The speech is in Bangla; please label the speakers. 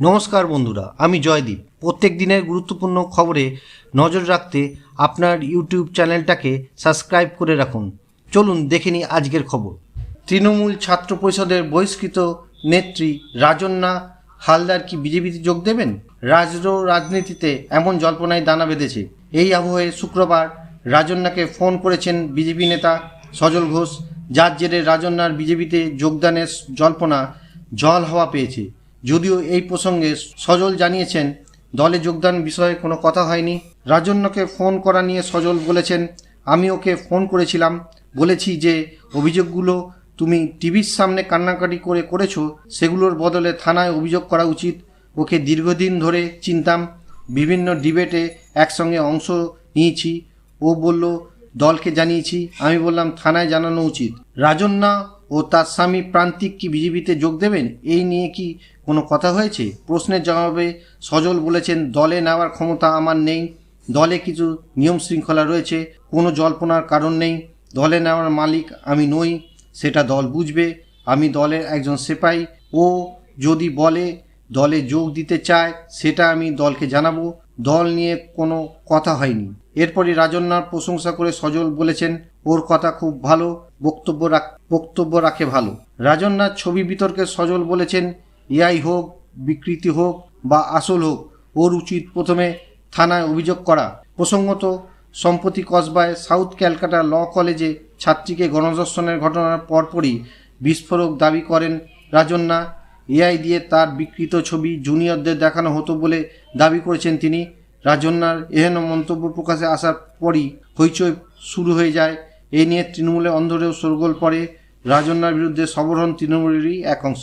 Speaker 1: নমস্কার বন্ধুরা, আমি জয়দীপ। প্রত্যেক দিনের গুরুত্বপূর্ণ খবরে নজর রাখতে আপনার ইউটিউব চ্যানেলটাকে সাবস্ক্রাইব করে রাখুন। চলুন দেখে নিই আজকের খবর। তৃণমূল ছাত্র পরিষদের বহিষ্কৃত নেত্রী রাজন্না হালদার কি বিজেপিতে যোগ দেবেন? রাজ্য রাজনীতিতে এমন জল্পনায় দানা বেঁধেছে। এই আবহে শুক্রবার রাজন্নাকে ফোন করেছেন বিজেপি নেতা সজল ঘোষ। যার জেরে রাজন্নার বিজেপিতে যোগদানের জল্পনা জল হওয়া পেয়েছে। যদিও এই প্রসঙ্গে সজল জানিয়েছেন, দলে যোগদান বিষয়ে কোনো কথা হয়নি। রাজন্যকে ফোন করা নিয়ে সজল বলেছেন, আমি ওকে ফোন করেছিলাম। বলেছি যে, অভিযোগগুলো তুমি টিভির সামনে কান্নাকাটি করে করেছ, সেগুলোর বদলে থানায় অভিযোগ করা উচিত। ওকে দীর্ঘদিন ধরে চিনতাম। বিভিন্ন ডিবেটে একসঙ্গে অংশ নিয়েছি। ও বলল, দলকে জানিয়েছি। আমি বললাম, থানায় জানানো উচিত। রাজন্না ও তার স্বামী প্রান্তিক কি বিজেপিতে যোগ দেবেন? এই নিয়ে কি কোনো কথা হয়েছে? প্রশ্নের জবাবে সজল বলেছেন, দলে নেওয়ার ক্ষমতা আমার নেই। দলে কিছু নিয়ম শৃঙ্খলা রয়েছে। কোনো জল্পনার কারণ নেই। দলে নেওয়ার মালিক আমি নই। সেটা দল বুঝবে। আমি দলের একজন সেপাই। ও যদি বলে দলে যোগ দিতে চায়, সেটা আমি দলকে জানাব। দল নিয়ে কোনো কথা হয়নি। এরপরই রাজন্যার প্রশংসা করে সজল বলেছেন, ওর কথা খুব ভালো, বক্তব্য রাখ, বক্তব্য রাখে ভালো। রাজন্যার ছবি বিতর্কে সজল বলেছেন, এআই হোক, বিকৃতি হোক বা আসল হোক, ওর উচিত প্রথমে থানায় অভিযোগ করা। প্রসঙ্গত, সম্প্রতি কসবায় সাউথ ক্যালকাটা ল কলেজে ছাত্রীকে গণধর্ষণের ঘটনার পরপরই বিস্ফোরক দাবি করেন রাজন্না। এআই দিয়ে তার বিকৃত ছবি জুনিয়রদের দেখানো হতো বলে দাবি করেছেন তিনি। রাজন্যার এহেন মন্তব্য প্রকাশে আসার পরই হইচই শুরু হয়ে যায়। এ নিয়ে তৃণমূলে অন্ধরেও সরগোল পড়ে। রাজন্যার বিরুদ্ধে সবরণ তৃণমূলেরই এক অংশ।